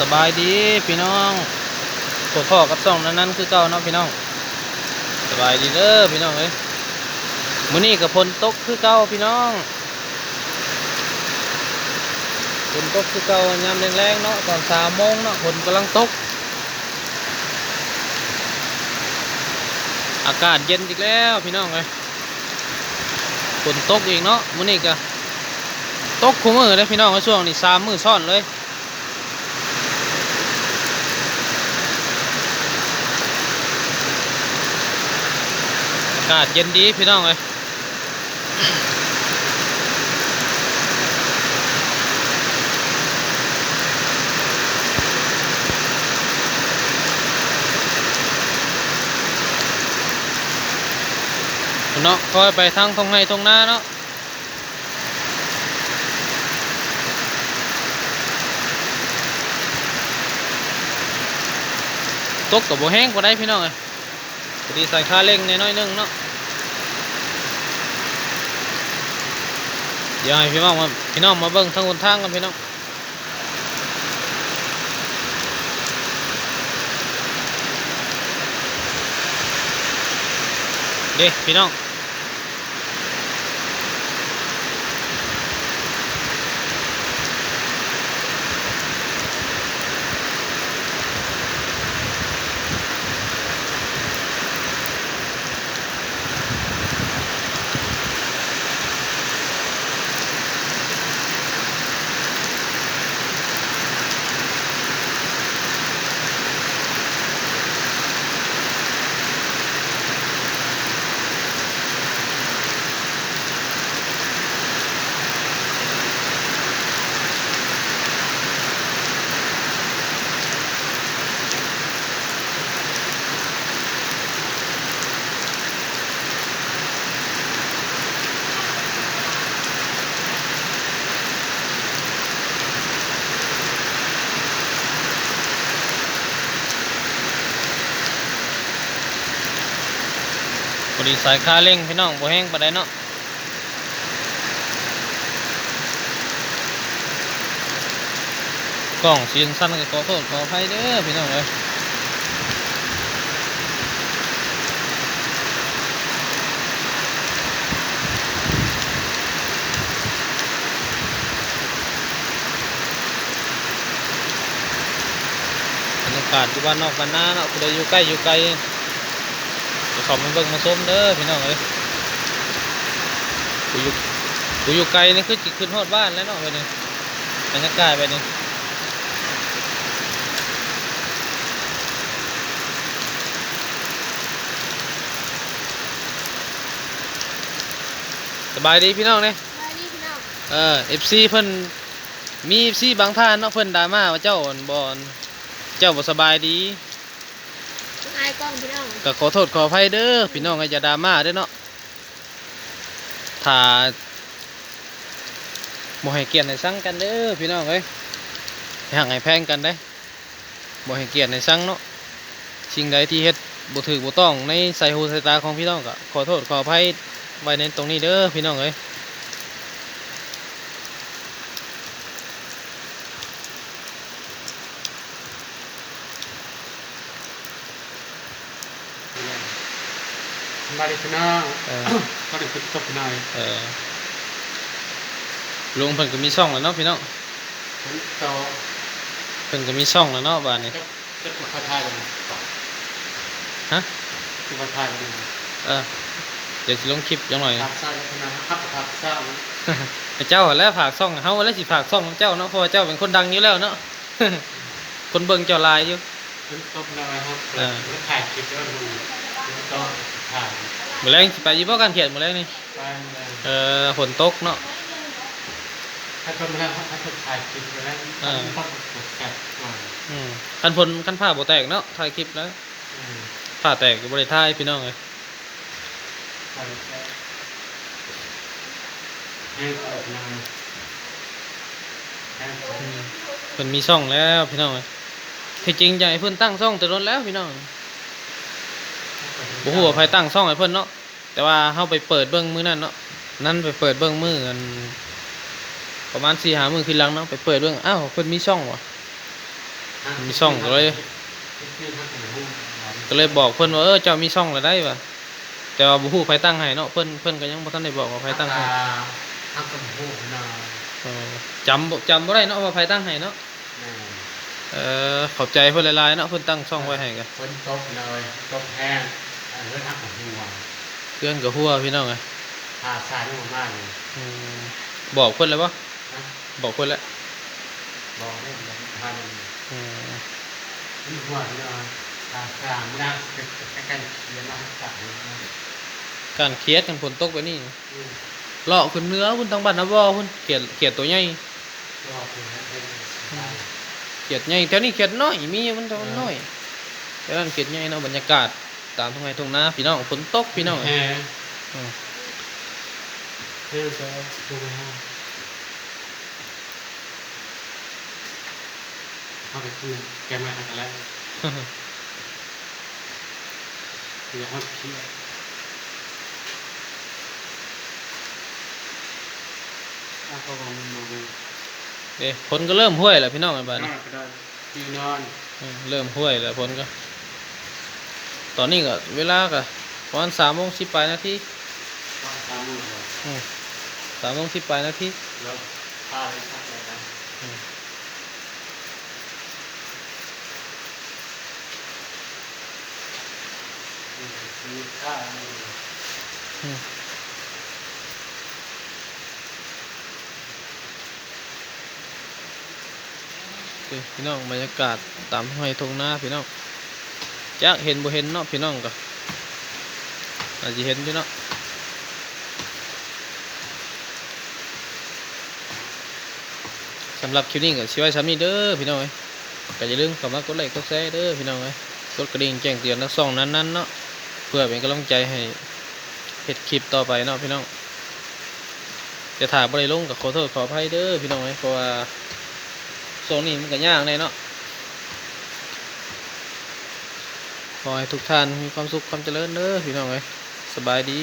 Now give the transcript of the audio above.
สบายดีพี่น้องปวดพ่อกับซ่องนั้นนั้นคือเก่าเนาะพี่น้อง สบายดีเด้อพี่น้องเอ้ยมื้อนี้กับพลตกคือเก่าพี่น้องฝนตกคือเก่ายามแรงๆเนาะตอนสามโมงเนาะฝนกำลังตก อากาศเย็นอีกแล้วพี่น้องเอ้ยฝนตกอีกเนาะมื้อนี้ก็ตกคู่มือเลยพี่น้องช่วงนี้สามมือซ้อนเลยากาศเย็นดีพี่น้องเลยเนาะคอยไปทางทงไห้ทงหน้าเนาะตกกับโบแห้งกว่าได้พี่น้องเลย ดีใส่ค่าเร่งในน้อยนึงเนาะเดี๋ยวให้พี่น้องมาพี่น้องมาเบิ้งทางคนทางกันพี่น้องเด้พี่น้อง ดีสายคาเร่งพี่น้องบ่แห้งปานใดเนาะกล่องซีนสั้นก็ขอโทษขออภัยเด้อพี่น้องเอ้ยบรรยากาศอยู่บ้านนอกบ้านนาเนาะผู้ใดอยู่ใกล้อยู่ไกล ขอมาเบิ่งมาชมเด้อพี่น้องเอ้ยผู้อยู่ผู้อยู่ไกลนี่คือจิขึ้นฮอดบ้านแล้วเนาะไปนี่บรรยากาศไปนี่สบายดีพี่น้องเนี่ยมาดีพี่น้องเออเอฟซีเพิ่นมีเอฟซีบางท่านเนาะเพิ่นดราม่าว่าเจ้าอ่อนบอนเจ้าบ่สบายดี อายกล้องพี่น้องก็ขอโทษขออภัยเด้อพี่น้องอย่าดราม่าเด้อเนาะถ้าบ่ให้เกียรติให้สั่งกันเด้อพี่น้องเอ้ยห้หักให้แพงกันได้บ่ให้เกียรติให้สั่งเนาะสิ่งใดที่เฮ็ดบ่ถูกบ่ต้องในใสายหูใสายตาของพี่น้องก็ขอโทษขออภัยไว้ในตรงนี้เด้อพี่น้องเอ้ย มาดิพี่น้องเออก็ได้ฝึกตบหน่อยเออลุงเพิ่นก็มีช่องแล้วเนาะพี่น้องผมต่อเพิ่นก็มีช่องแล้วเนาะบ้านนี้จะจะมาทักทายกันฮะจะมาทายกันเออเดี๋ยวสิลงคลิปจังหน่อยทักซ่าพี่น้องครับทักซ่าไอ้เจ้าหั่นแหล้วฝากช่องให้เฮาแล้วสิฝากช่องของเจ้าเนาะเพราะว่าเจ้าเป็นคนดังอยู่แล้วเนาะคนเบิ่งเจ้าหลายอยู่ฝึกตบหน่อยครับเออแล้วถ่ายคลิปแล้วดูแล้ว ก็ถ่ายมื้อแรงสิไปอยู่บ่การเขียนมื้อแรงนี่ไปเลยเออฝนตกเนาะ ถ้าคนมาแล้วถ้าคนถ่ายคลิปไปแล้วเออ ต้องกดแคปก่อนอืมคันฝนคันผ้าบ่แตกเนาะถ่ายคลิปแล้วอืมผ้าแตกก็บ่ได้ถ่ายพี่น้องเอ้ยใส่แคปให้ตบหน่อยให้ตบอืมเพิ่นมีช่องแล้วพี่น้องเอ้ยที่จริงอยากให้เพิ่นตั้งช่องแต่โดนแล้วพี่น้อง บ่ฮู้ว่าไผตั้งช่องให้เพิ่นเนาะแต่ว่าเฮาไปเปิดเบิ่งมื้อนั้นเนาะนั่นไปเปิดเบิ่งมื้อกันประมาณ4-5มื้อขึ้นหลังเนาะไปเปิดเบิ่งอ้าวเพิ่นมีช่องวะมีช่องก็เลยก็เลยบอกเพิ่นว่าเออเจ้ามีช่องแล้วได้ปะแต่ว่าบ่ฮู้ไผตั้งให้เนาะเพิ่นเพิ่นก็ยังบ่ทันได้บอกว่าไผตั้งให้ทักษิณหุ้มนะจำบ่จำบ่ได้เนาะว่าไผตั้งให้เนาะเออขอบใจเพิ่นหลายๆเนาะเพิ่นตั้งช่องไว้ให้กันฝนตกเลยตกแห้ง ออแล้วทักษิณหุ้มเพื่อนก็หัวพี่น้องไงหาทรายนี่มากเลยบอกเพิ่นแล้วบ่นะบอกเพิ่นแล้วบอกได้เลยทานอืมนี่หัวนี่นะตาสามนะกันกันเรียนมาจากนี้นะการเคียดกันฝนตกไปนี่เลาะขึ้นเนื้อพุ่นทางบ้านนะบ่พุ่นเขียดเขียดตัวใหญ่เขียดใหญ่แถวนี้เขียดน้อยมีมันแต่มันน้อยแต่นั้นเขียดใหญ่เนาะบรรยากาศ ตามทุ่งไร่ทุ่งนาพี่น้องฝนตกพี่น้องแห่อืมเรื่จะดูไหมฮะเข้าไปคืนแกมาทำอะไรเดี๋ยวเขาเครียดอะเขาบอกมึงมาดูเด้ฝนก็เริ่มห้วยแล้วพี่น้องไอ้บ้านนอนก็ได้ที่นอน อืมเริ่มห้วยแล้วฝนก็ ตอนนี้ก็เวลาก็ประมาณ3โมง10ปลายนาทีก็ตามมือเลยอืม3โมง10ปลายนาทีแล้วพาไปพักเลยนะอืมอืมซื้อข้าวนี่อืมโอเคพี่น้องบรรยากาศตามห้วยทงนาพี่น้อง จักเห็นบ่เห็นเนาะพี่น้องก็อาจจะเห็นพี่เนาะสำหรับคลิปนี้ก็สิไว้ซ้ำนี้เด้อพี่น้องเอ้ยก็อย่าลืมเข้ามากดไลค์กดแชร์เด้อพี่น้องเอ้ยกดกระดิ่งแจ้งเตือนทั้งสองนั้นๆเนาะเพื่อเป็นกำลังใจให้เฮ็ดคลิปต่อไปเนาะพี่น้องจะถ่ายบ่ได้ลงก็ขอโทษขออภัยเด้อพี่น้องเอ้ยเพราะว่าโซนนี้มันก็ยากเลยเนาะ ขอให้ทุกท่านมีความสุขความเจริญเด้อพี่น้องเอ้ยสบายดี